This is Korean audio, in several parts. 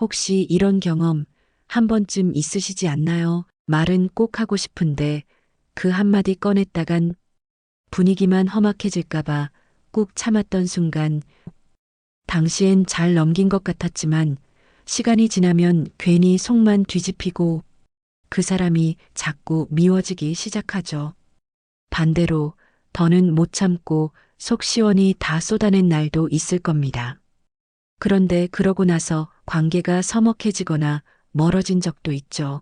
혹시 이런 경험 한 번쯤 있으시지 않나요? 말은 꼭 하고 싶은데 그 한마디 꺼냈다간 분위기만 험악해질까봐 꾹 참았던 순간 당시엔 잘 넘긴 것 같았지만 시간이 지나면 괜히 속만 뒤집히고 그 사람이 자꾸 미워지기 시작하죠. 반대로 더는 못 참고 속 시원히 다 쏟아낸 날도 있을 겁니다. 그런데 그러고 나서 관계가 서먹해지거나 멀어진 적도 있죠.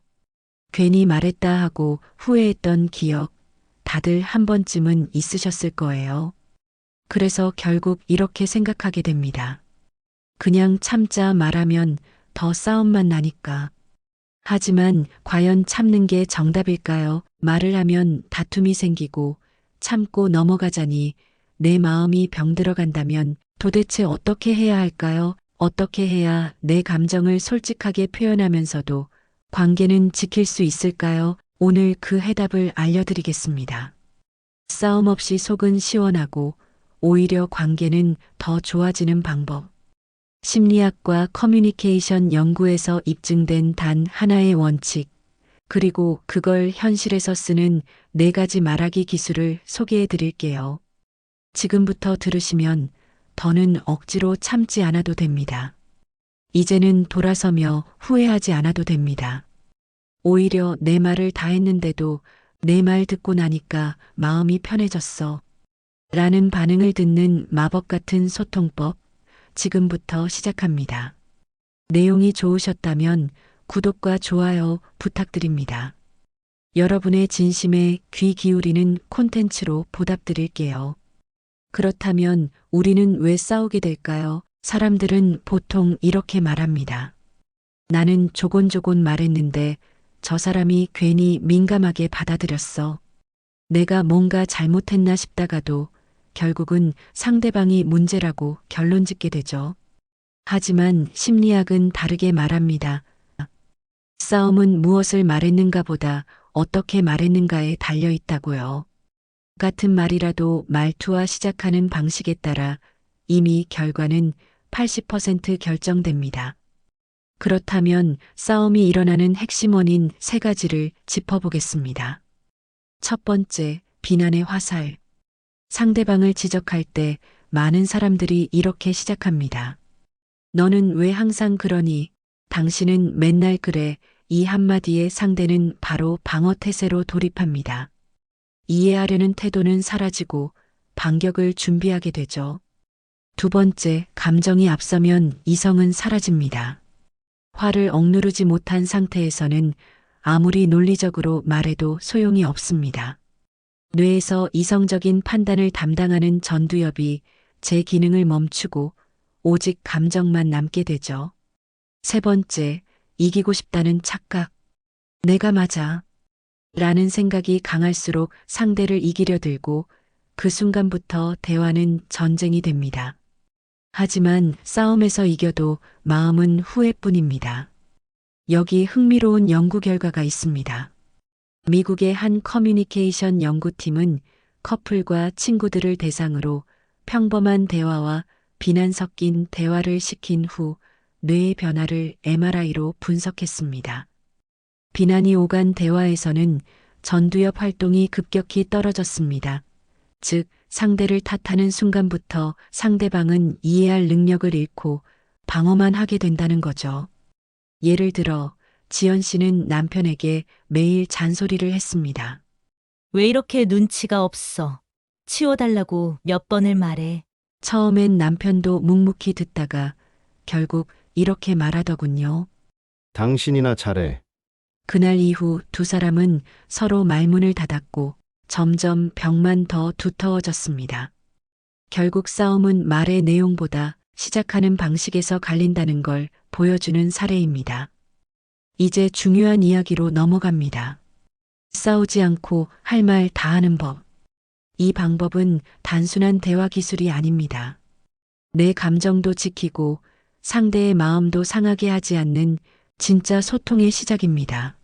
괜히 말했다 하고 후회했던 기억 다들 한 번쯤은 있으셨을 거예요. 그래서 결국 이렇게 생각하게 됩니다. 그냥 참자 말하면 더 싸움만 나니까. 하지만 과연 참는 게 정답일까요? 말을 하면 다툼이 생기고 참고 넘어가자니 내 마음이 병들어간다면 도대체 어떻게 해야 할까요? 어떻게 해야 내 감정을 솔직하게 표현하면서도 관계는 지킬 수 있을까요? 오늘 그 해답을 알려드리겠습니다. 싸움 없이 속은 시원하고 오히려 관계는 더 좋아지는 방법. 심리학과 커뮤니케이션 연구에서 입증된 단 하나의 원칙, 그리고 그걸 현실에서 쓰는 네 가지 말하기 기술을 소개해 드릴게요. 지금부터 들으시면 더는 억지로 참지 않아도 됩니다. 이제는 돌아서며 후회하지 않아도 됩니다. 오히려 내 말을 다 했는데도 내 말 듣고 나니까 마음이 편해졌어. 라는 반응을 듣는 마법 같은 소통법 지금부터 시작합니다. 내용이 좋으셨다면 구독과 좋아요 부탁드립니다. 여러분의 진심에 귀 기울이는 콘텐츠로 보답드릴게요. 그렇다면 우리는 왜 싸우게 될까요? 사람들은 보통 이렇게 말합니다. 나는 조곤조곤 말했는데 저 사람이 괜히 민감하게 받아들였어. 내가 뭔가 잘못했나 싶다가도 결국은 상대방이 문제라고 결론 짓게 되죠. 하지만 심리학은 다르게 말합니다. 싸움은 무엇을 말했는가 보다 어떻게 말했는가에 달려 있다고요. 같은 말이라도 말투와 시작하는 방식에 따라 이미 결과는 80% 결정됩니다. 그렇다면 싸움이 일어나는 핵심 원인 세 가지를 짚어보겠습니다. 첫 번째, 비난의 화살. 상대방을 지적할 때 많은 사람들이 이렇게 시작합니다. 너는 왜 항상 그러니? 당신은 맨날 그래. 이 한마디에 상대는 바로 방어 태세로 돌입합니다. 이해하려는 태도는 사라지고 반격을 준비하게 되죠. 두 번째, 감정이 앞서면 이성은 사라집니다. 화를 억누르지 못한 상태에서는 아무리 논리적으로 말해도 소용이 없습니다. 뇌에서 이성적인 판단을 담당하는 전두엽이 제 기능을 멈추고 오직 감정만 남게 되죠. 세 번째, 이기고 싶다는 착각. 내가 맞아. 라는 생각이 강할수록 상대를 이기려 들고 그 순간부터 대화는 전쟁이 됩니다. 하지만 싸움에서 이겨도 마음은 후회뿐입니다. 여기 흥미로운 연구 결과가 있습니다. 미국의 한 커뮤니케이션 연구팀은 커플과 친구들을 대상으로 평범한 대화와 비난 섞인 대화를 시킨 후 뇌의 변화를 MRI로 분석했습니다. 비난이 오간 대화에서는 전두엽 활동이 급격히 떨어졌습니다. 즉, 상대를 탓하는 순간부터 상대방은 이해할 능력을 잃고 방어만 하게 된다는 거죠. 예를 들어, 지연 씨는 남편에게 매일 잔소리를 했습니다. 왜 이렇게 눈치가 없어? 치워달라고 몇 번을 말해. 처음엔 남편도 묵묵히 듣다가 결국 이렇게 말하더군요. 당신이나 잘해. 그날 이후 두 사람은 서로 말문을 닫았고 점점 벽만 더 두터워졌습니다. 결국 싸움은 말의 내용보다 시작하는 방식에서 갈린다는 걸 보여주는 사례입니다. 이제 중요한 이야기로 넘어갑니다. 싸우지 않고 할 말 다 하는 법. 이 방법은 단순한 대화 기술이 아닙니다. 내 감정도 지키고 상대의 마음도 상하게 하지 않는 진짜 소통의 시작입니다.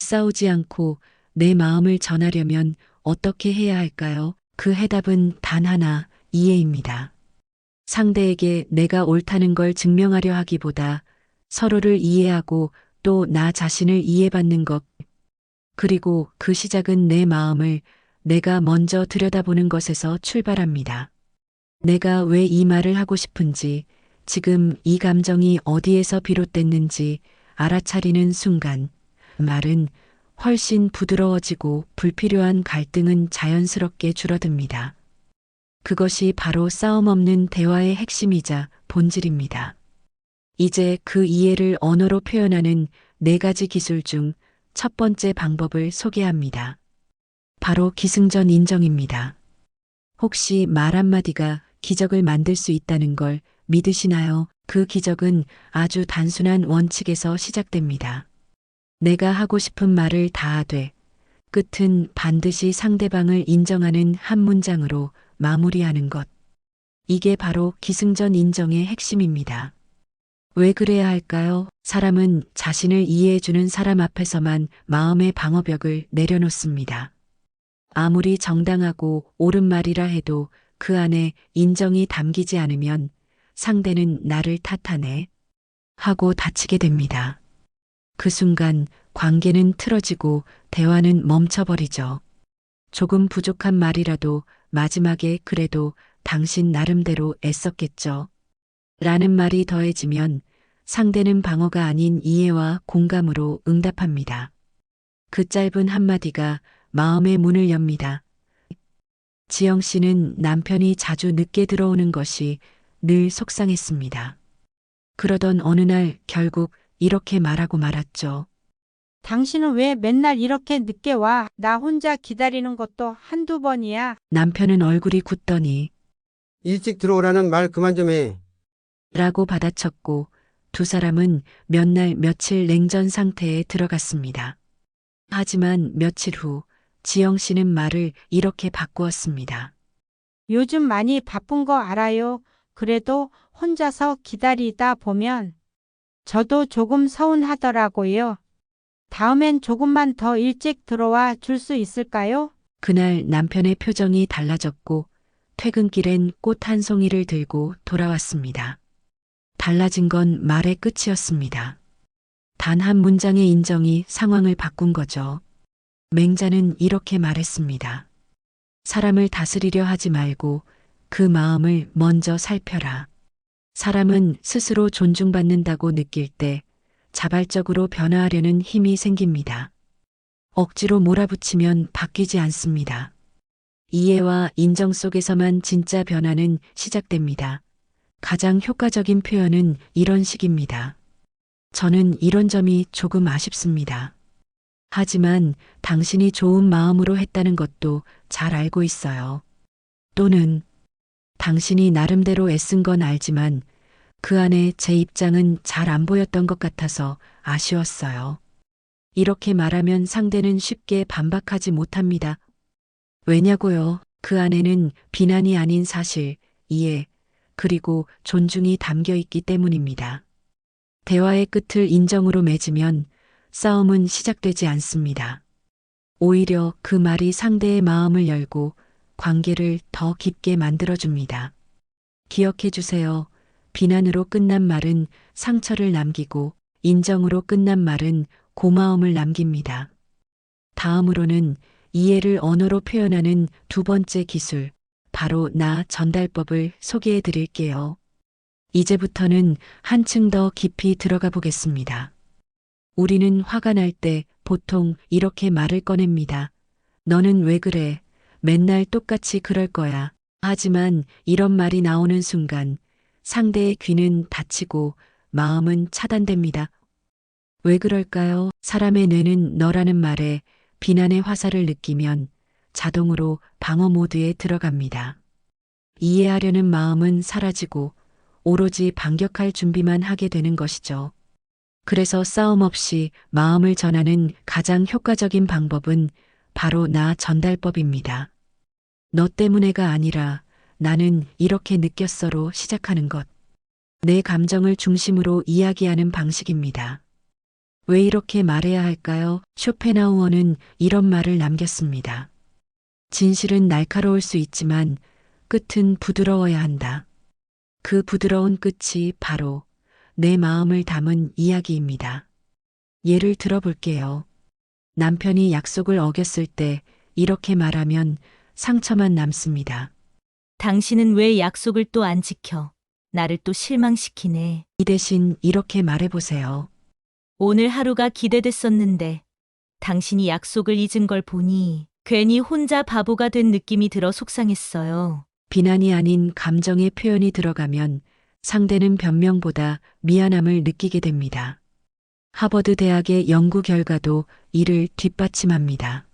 싸우지 않고 내 마음을 전하려면 어떻게 해야 할까요? 그 해답은 단 하나, 이해입니다. 상대에게 내가 옳다는 걸 증명하려 하기보다 서로를 이해하고 또 나 자신을 이해받는 것. 그리고 그 시작은 내 마음을 내가 먼저 들여다보는 것에서 출발합니다. 내가 왜 이 말을 하고 싶은지, 지금 이 감정이 어디에서 비롯됐는지 알아차리는 순간, 말은 훨씬 부드러워지고 불필요한 갈등은 자연스럽게 줄어듭니다. 그것이 바로 싸움 없는 대화의 핵심이자 본질입니다. 이제 그 이해를 언어로 표현하는 네 가지 기술 중 첫 번째 방법을 소개합니다. 바로 기승전 인정입니다. 혹시 말 한마디가 기적을 만들 수 있다는 걸 믿으시나요? 그 기적은 아주 단순한 원칙에서 시작됩니다. 내가 하고 싶은 말을 다 하되 끝은 반드시 상대방을 인정하는 한 문장으로 마무리하는 것. 이게 바로 기승전 인정의 핵심입니다. 왜 그래야 할까요? 사람은 자신을 이해해주는 사람 앞에서만 마음의 방어벽을 내려놓습니다. 아무리 정당하고 옳은 말이라 해도 그 안에 인정이 담기지 않으면 상대는 나를 탓하네 하고 다치게 됩니다. 그 순간 관계는 틀어지고 대화는 멈춰버리죠. 조금 부족한 말이라도 마지막에 그래도 당신 나름대로 애썼겠죠. 라는 말이 더해지면 상대는 방어가 아닌 이해와 공감으로 응답합니다. 그 짧은 한마디가 마음의 문을 엽니다. 지영 씨는 남편이 자주 늦게 들어오는 것이 늘 속상했습니다. 그러던 어느 날 결국 이렇게 말하고 말았죠. 당신은 왜 맨날 이렇게 늦게 와? 나 혼자 기다리는 것도 한두 번이야. 남편은 얼굴이 굳더니 일찍 들어오라는 말 그만 좀 해. 라고 받아쳤고 두 사람은 몇 날 며칠 냉전 상태에 들어갔습니다. 하지만 며칠 후 지영 씨는 말을 이렇게 바꾸었습니다. 요즘 많이 바쁜 거 알아요. 그래도 혼자서 기다리다 보면 저도 조금 서운하더라고요. 다음엔 조금만 더 일찍 들어와 줄 수 있을까요? 그날 남편의 표정이 달라졌고 퇴근길엔 꽃 한 송이를 들고 돌아왔습니다. 달라진 건 말의 끝이었습니다. 단 한 문장의 인정이 상황을 바꾼 거죠. 맹자는 이렇게 말했습니다. 사람을 다스리려 하지 말고 그 마음을 먼저 살펴라. 사람은 스스로 존중받는다고 느낄 때 자발적으로 변화하려는 힘이 생깁니다. 억지로 몰아붙이면 바뀌지 않습니다. 이해와 인정 속에서만 진짜 변화는 시작됩니다. 가장 효과적인 표현은 이런 식입니다. 저는 이런 점이 조금 아쉽습니다. 하지만 당신이 좋은 마음으로 했다는 것도 잘 알고 있어요. 또는 당신이 나름대로 애쓴 건 알지만 그 안에 제 입장은 잘 안 보였던 것 같아서 아쉬웠어요. 이렇게 말하면 상대는 쉽게 반박하지 못합니다. 왜냐고요? 그 안에는 비난이 아닌 사실, 이해, 그리고 존중이 담겨 있기 때문입니다. 대화의 끝을 인정으로 맺으면 싸움은 시작되지 않습니다. 오히려 그 말이 상대의 마음을 열고 관계를 더 깊게 만들어줍니다. 기억해 주세요. 비난으로 끝난 말은 상처를 남기고 인정으로 끝난 말은 고마움을 남깁니다. 다음으로는 이해를 언어로 표현하는 두 번째 기술, 바로 나 전달법을 소개해 드릴게요. 이제부터는 한층 더 깊이 들어가 보겠습니다. 우리는 화가 날 때 보통 이렇게 말을 꺼냅니다. 너는 왜 그래? 맨날 똑같이 그럴 거야. 하지만 이런 말이 나오는 순간 상대의 귀는 닫히고 마음은 차단됩니다. 왜 그럴까요? 사람의 뇌는 너라는 말에 비난의 화살을 느끼면 자동으로 방어 모드에 들어갑니다. 이해하려는 마음은 사라지고 오로지 반격할 준비만 하게 되는 것이죠. 그래서 싸움 없이 마음을 전하는 가장 효과적인 방법은 바로 나 전달법입니다. 너 때문에가 아니라 나는 이렇게 느꼈어로 시작하는 것. 내 감정을 중심으로 이야기하는 방식입니다. 왜 이렇게 말해야 할까요? 쇼펜하우어는 이런 말을 남겼습니다. 진실은 날카로울 수 있지만 끝은 부드러워야 한다. 그 부드러운 끝이 바로 내 마음을 담은 이야기입니다. 예를 들어볼게요. 남편이 약속을 어겼을 때 이렇게 말하면 상처만 남습니다. 당신은 왜 약속을 또 안 지켜? 나를 또 실망시키네. 이 대신 이렇게 말해보세요. 오늘 하루가 기대됐었는데 당신이 약속을 잊은 걸 보니 괜히 혼자 바보가 된 느낌이 들어 속상했어요. 비난이 아닌 감정의 표현이 들어가면 상대는 변명보다 미안함을 느끼게 됩니다. 하버드 대학의 연구 결과도 이를 뒷받침합니다.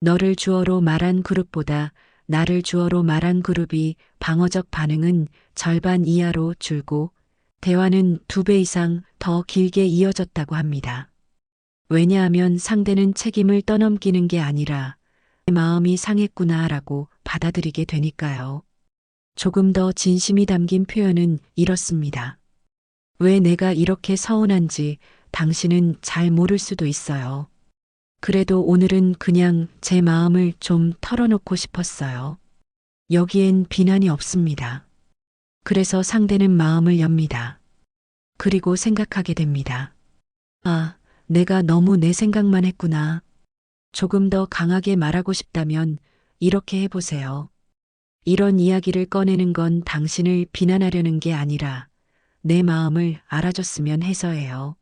너를 주어로 말한 그룹보다 나를 주어로 말한 그룹이 방어적 반응은 절반 이하로 줄고 대화는 두 배 이상 더 길게 이어졌다고 합니다. 왜냐하면 상대는 책임을 떠넘기는 게 아니라 내 마음이 상했구나라고 받아들이게 되니까요. 조금 더 진심이 담긴 표현은 이렇습니다. 왜 내가 이렇게 서운한지 당신은 잘 모를 수도 있어요. 그래도 오늘은 그냥 제 마음을 좀 털어놓고 싶었어요. 여기엔 비난이 없습니다. 그래서 상대는 마음을 엽니다. 그리고 생각하게 됩니다. 아, 내가 너무 내 생각만 했구나. 조금 더 강하게 말하고 싶다면 이렇게 해보세요. 이런 이야기를 꺼내는 건 당신을 비난하려는 게 아니라 내 마음을 알아줬으면 해서예요.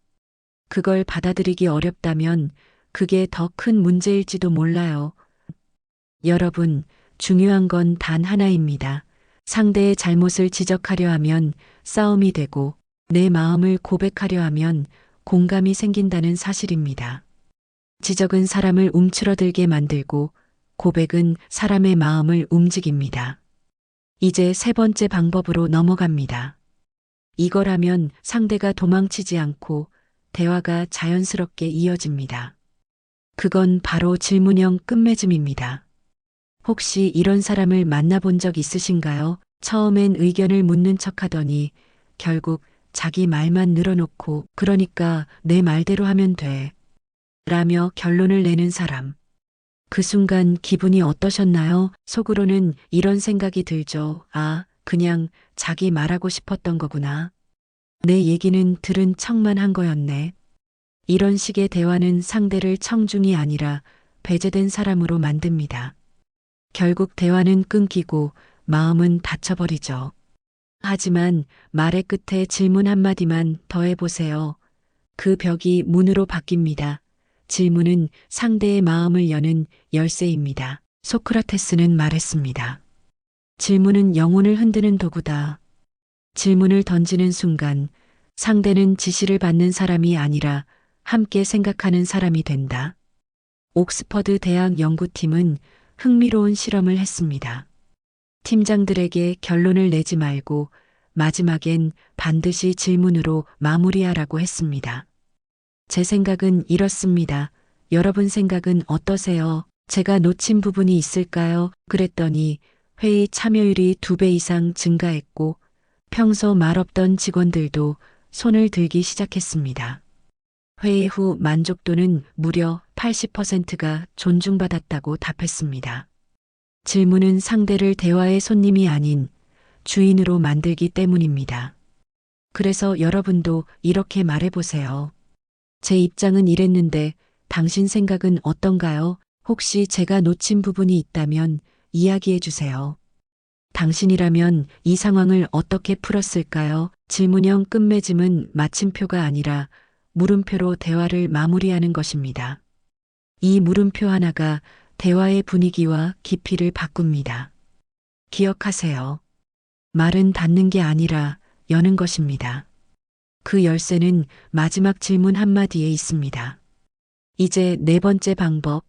그걸 받아들이기 어렵다면 그게 더 큰 문제일지도 몰라요. 여러분, 중요한 건 단 하나입니다. 상대의 잘못을 지적하려 하면 싸움이 되고 내 마음을 고백하려 하면 공감이 생긴다는 사실입니다. 지적은 사람을 움츠러들게 만들고 고백은 사람의 마음을 움직입니다. 이제 세 번째 방법으로 넘어갑니다. 이걸 하면 상대가 도망치지 않고 대화가 자연스럽게 이어집니다. 그건 바로 질문형 끝맺음입니다. 혹시 이런 사람을 만나본 적 있으신가요? 처음엔 의견을 묻는 척 하더니 결국 자기 말만 늘어놓고 그러니까 내 말대로 하면 돼. 라며 결론을 내는 사람. 그 순간 기분이 어떠셨나요? 속으로는 이런 생각이 들죠. 아, 그냥 자기 말하고 싶었던 거구나. 내 얘기는 들은 척만 한 거였네. 이런 식의 대화는 상대를 청중이 아니라 배제된 사람으로 만듭니다. 결국 대화는 끊기고 마음은 닫혀버리죠. 하지만 말의 끝에 질문 한마디만 더해보세요. 그 벽이 문으로 바뀝니다. 질문은 상대의 마음을 여는 열쇠입니다. 소크라테스는 말했습니다. 질문은 영혼을 흔드는 도구다. 질문을 던지는 순간 상대는 지시를 받는 사람이 아니라 함께 생각하는 사람이 된다. 옥스퍼드 대학 연구팀은 흥미로운 실험을 했습니다. 팀장들에게 결론을 내지 말고 마지막엔 반드시 질문으로 마무리하라고 했습니다. 제 생각은 이렇습니다. 여러분 생각은 어떠세요? 제가 놓친 부분이 있을까요? 그랬더니 회의 참여율이 두 배 이상 증가했고 평소 말 없던 직원들도 손을 들기 시작했습니다. 회의 후 만족도는 무려 80%가 존중받았다고 답했습니다. 질문은 상대를 대화의 손님이 아닌 주인으로 만들기 때문입니다. 그래서 여러분도 이렇게 말해보세요. 제 입장은 이랬는데 당신 생각은 어떤가요? 혹시 제가 놓친 부분이 있다면 이야기해 주세요. 당신이라면 이 상황을 어떻게 풀었을까요? 질문형 끝맺음은 마침표가 아니라 물음표로 대화를 마무리하는 것입니다. 이 물음표 하나가 대화의 분위기와 깊이를 바꿉니다. 기억하세요. 말은 닫는 게 아니라 여는 것입니다. 그 열쇠는 마지막 질문 한마디에 있습니다. 이제 네 번째 방법,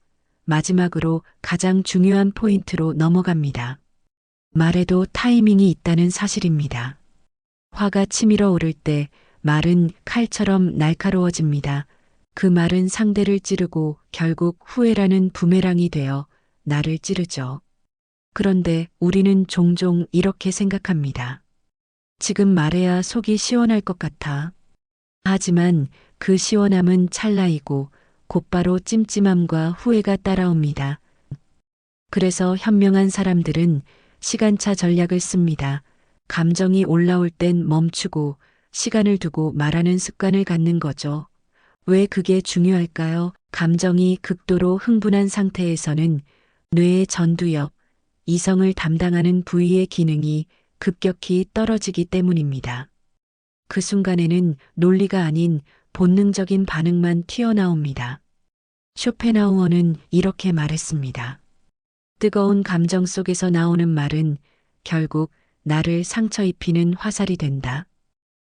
마지막으로 가장 중요한 포인트로 넘어갑니다. 말에도 타이밍이 있다는 사실입니다. 화가 치밀어 오를 때 말은 칼처럼 날카로워집니다. 그 말은 상대를 찌르고 결국 후회라는 부메랑이 되어 나를 찌르죠. 그런데 우리는 종종 이렇게 생각합니다. 지금 말해야 속이 시원할 것 같아. 하지만 그 시원함은 찰나이고 곧바로 찜찜함과 후회가 따라옵니다. 그래서 현명한 사람들은 시간차 전략을 씁니다. 감정이 올라올 땐 멈추고 시간을 두고 말하는 습관을 갖는 거죠. 왜 그게 중요할까요? 감정이 극도로 흥분한 상태에서는 뇌의 전두엽, 이성을 담당하는 부위의 기능이 급격히 떨어지기 때문입니다. 그 순간에는 논리가 아닌 본능적인 반응만 튀어나옵니다. 쇼펜하우어는 이렇게 말했습니다. 뜨거운 감정 속에서 나오는 말은 결국 나를 상처 입히는 화살이 된다.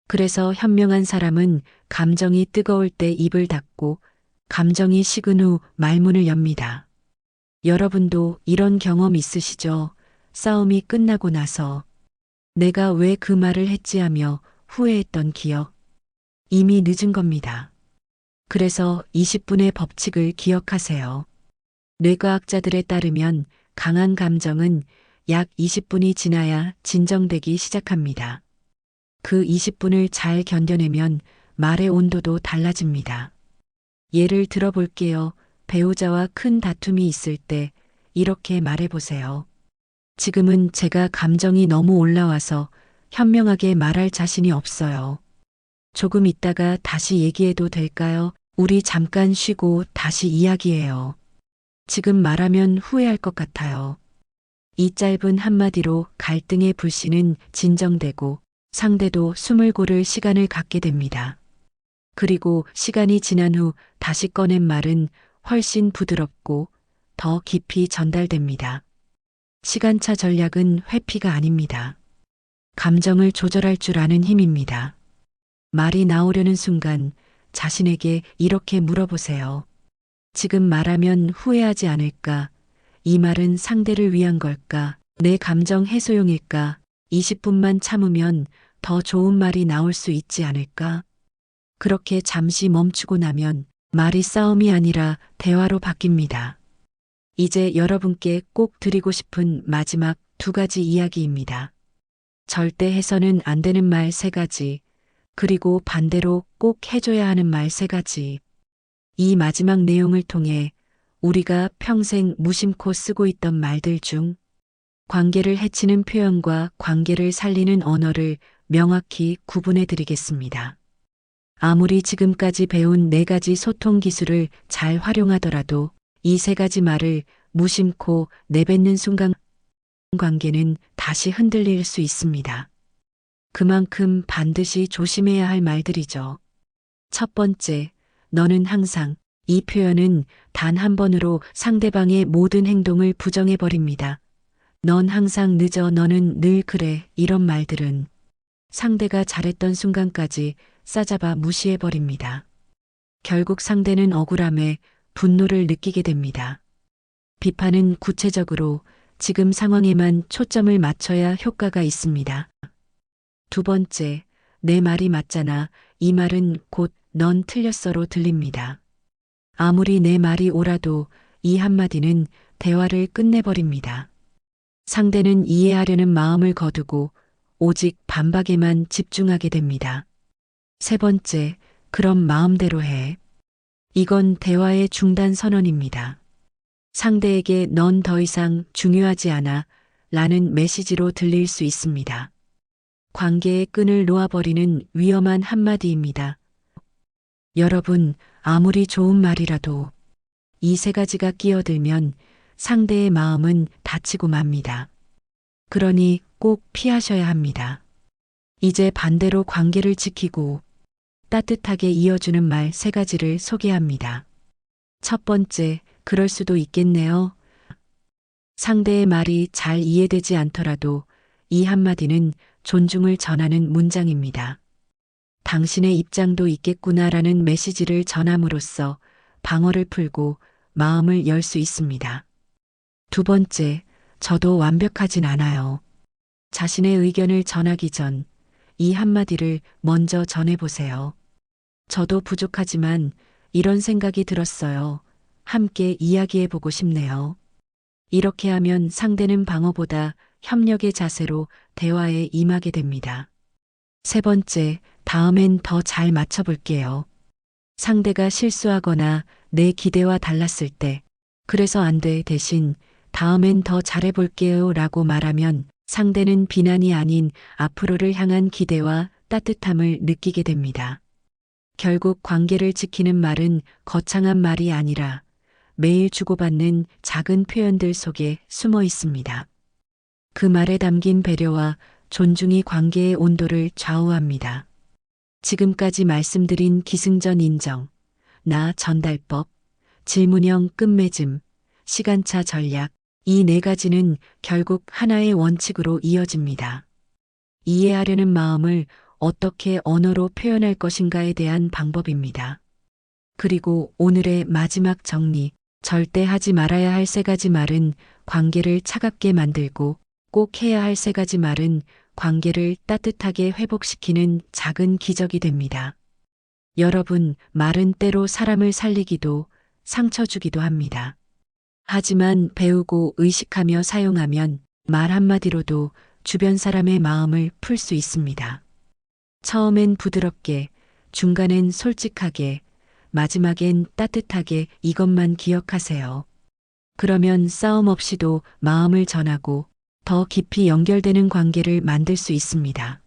그래서 현명한 사람은 감정이 뜨거울 때 입을 닫고 감정이 식은 후 말문을 엽니다. 여러분도 이런 경험 있으시죠? 싸움이 끝나고 나서 내가 왜 그 말을 했지 하며 후회했던 기억. 이미 늦은 겁니다. 그래서 20분의 법칙을 기억하세요. 뇌과학자들에 따르면 강한 감정은 약 20분이 지나야 진정되기 시작합니다. 그 20분을 잘 견뎌내면 말의 온도도 달라집니다. 예를 들어 볼게요. 배우자와 큰 다툼이 있을 때 이렇게 말해보세요. 지금은 제가 감정이 너무 올라와서 현명하게 말할 자신이 없어요. 조금 있다가 다시 얘기해도 될까요? 우리 잠깐 쉬고 다시 이야기해요. 지금 말하면 후회할 것 같아요. 이 짧은 한마디로 갈등의 불씨는 진정되고 상대도 숨을 고를 시간을 갖게 됩니다. 그리고 시간이 지난 후 다시 꺼낸 말은 훨씬 부드럽고 더 깊이 전달됩니다. 시간차 전략은 회피가 아닙니다. 감정을 조절할 줄 아는 힘입니다. 말이 나오려는 순간 자신에게 이렇게 물어보세요. 지금 말하면 후회하지 않을까? 이 말은 상대를 위한 걸까? 내 감정 해소용일까? 20분만 참으면 더 좋은 말이 나올 수 있지 않을까? 그렇게 잠시 멈추고 나면 말이 싸움이 아니라 대화로 바뀝니다. 이제 여러분께 꼭 드리고 싶은 마지막 두 가지 이야기입니다. 절대 해서는 안 되는 말 세 가지, 그리고 반대로 꼭 해줘야 하는 말 세 가지. 이 마지막 내용을 통해 우리가 평생 무심코 쓰고 있던 말들 중 관계를 해치는 표현과 관계를 살리는 언어를 명확히 구분해 드리겠습니다. 아무리 지금까지 배운 네 가지 소통 기술을 잘 활용하더라도 이 세 가지 말을 무심코 내뱉는 순간 관계는 다시 흔들릴 수 있습니다. 그만큼 반드시 조심해야 할 말들이죠. 첫 번째, 너는 항상 이 표현은 단 한 번으로 상대방의 모든 행동을 부정해버립니다. 넌 항상 늦어 너는 늘 그래 이런 말들은 상대가 잘했던 순간까지 싸잡아 무시해버립니다. 결국 상대는 억울함에 분노를 느끼게 됩니다. 비판은 구체적으로 지금 상황에만 초점을 맞춰야 효과가 있습니다. 두 번째, 내 말이 맞잖아. 이 말은 곧 넌 틀렸어로 들립니다. 아무리 내 말이 옳아도 이 한마디는 대화를 끝내버립니다. 상대는 이해하려는 마음을 거두고 오직 반박에만 집중하게 됩니다. 세 번째, 그럼 마음대로 해. 이건 대화의 중단 선언입니다. 상대에게 넌 더 이상 중요하지 않아 라는 메시지로 들릴 수 있습니다. 관계의 끈을 놓아버리는 위험한 한마디입니다. 여러분, 아무리 좋은 말이라도 이 세 가지가 끼어들면 상대의 마음은 다치고 맙니다. 그러니 꼭 피하셔야 합니다. 이제 반대로 관계를 지키고 따뜻하게 이어주는 말 세 가지를 소개합니다. 첫 번째, 그럴 수도 있겠네요. 상대의 말이 잘 이해되지 않더라도 이 한마디는 존중을 전하는 문장입니다. 당신의 입장도 있겠구나라는 메시지를 전함으로써 방어를 풀고 마음을 열 수 있습니다. 두 번째, 저도 완벽하진 않아요. 자신의 의견을 전하기 전 이 한마디를 먼저 전해보세요. 저도 부족하지만 이런 생각이 들었어요. 함께 이야기해보고 싶네요. 이렇게 하면 상대는 방어보다 협력의 자세로 대화에 임하게 됩니다. 세 번째, 다음엔 더 잘 맞춰볼게요. 상대가 실수하거나 내 기대와 달랐을 때, 그래서 안 돼 대신 다음엔 더 잘해볼게요 라고 말하면 상대는 비난이 아닌 앞으로를 향한 기대와 따뜻함을 느끼게 됩니다. 결국 관계를 지키는 말은 거창한 말이 아니라 매일 주고받는 작은 표현들 속에 숨어 있습니다. 그 말에 담긴 배려와 존중이 관계의 온도를 좌우합니다. 지금까지 말씀드린 기승전 인정, 나 전달법, 질문형 끝맺음, 시간차 전략, 이 네 가지는 결국 하나의 원칙으로 이어집니다. 이해하려는 마음을 어떻게 언어로 표현할 것인가에 대한 방법입니다. 그리고 오늘의 마지막 정리, 절대 하지 말아야 할 세 가지 말은 관계를 차갑게 만들고 꼭 해야 할 세 가지 말은 관계를 따뜻하게 회복시키는 작은 기적이 됩니다. 여러분, 말은 때로 사람을 살리기도 상처 주기도 합니다. 하지만 배우고 의식하며 사용하면 말 한마디로도 주변 사람의 마음을 풀 수 있습니다. 처음엔 부드럽게, 중간엔 솔직하게, 마지막엔 따뜻하게 이것만 기억하세요. 그러면 싸움 없이도 마음을 전하고 더 깊이 연결되는 관계를 만들 수 있습니다.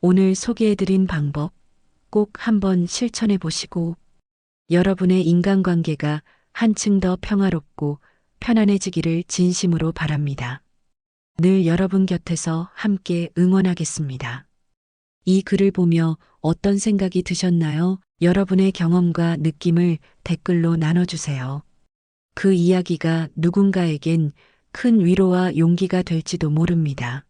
오늘 소개해드린 방법 꼭 한번 실천해 보시고 여러분의 인간관계가 한층 더 평화롭고 편안해지기를 진심으로 바랍니다. 늘 여러분 곁에서 함께 응원하겠습니다. 이 글을 보며 어떤 생각이 드셨나요? 여러분의 경험과 느낌을 댓글로 나눠주세요. 그 이야기가 누군가에겐 큰 위로와 용기가 될지도 모릅니다.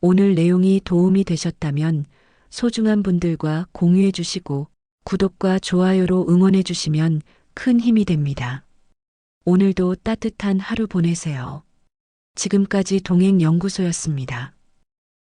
오늘 내용이 도움이 되셨다면 소중한 분들과 공유해 주시고 구독과 좋아요로 응원해 주시면 큰 힘이 됩니다. 오늘도 따뜻한 하루 보내세요. 지금까지 동행연구소였습니다.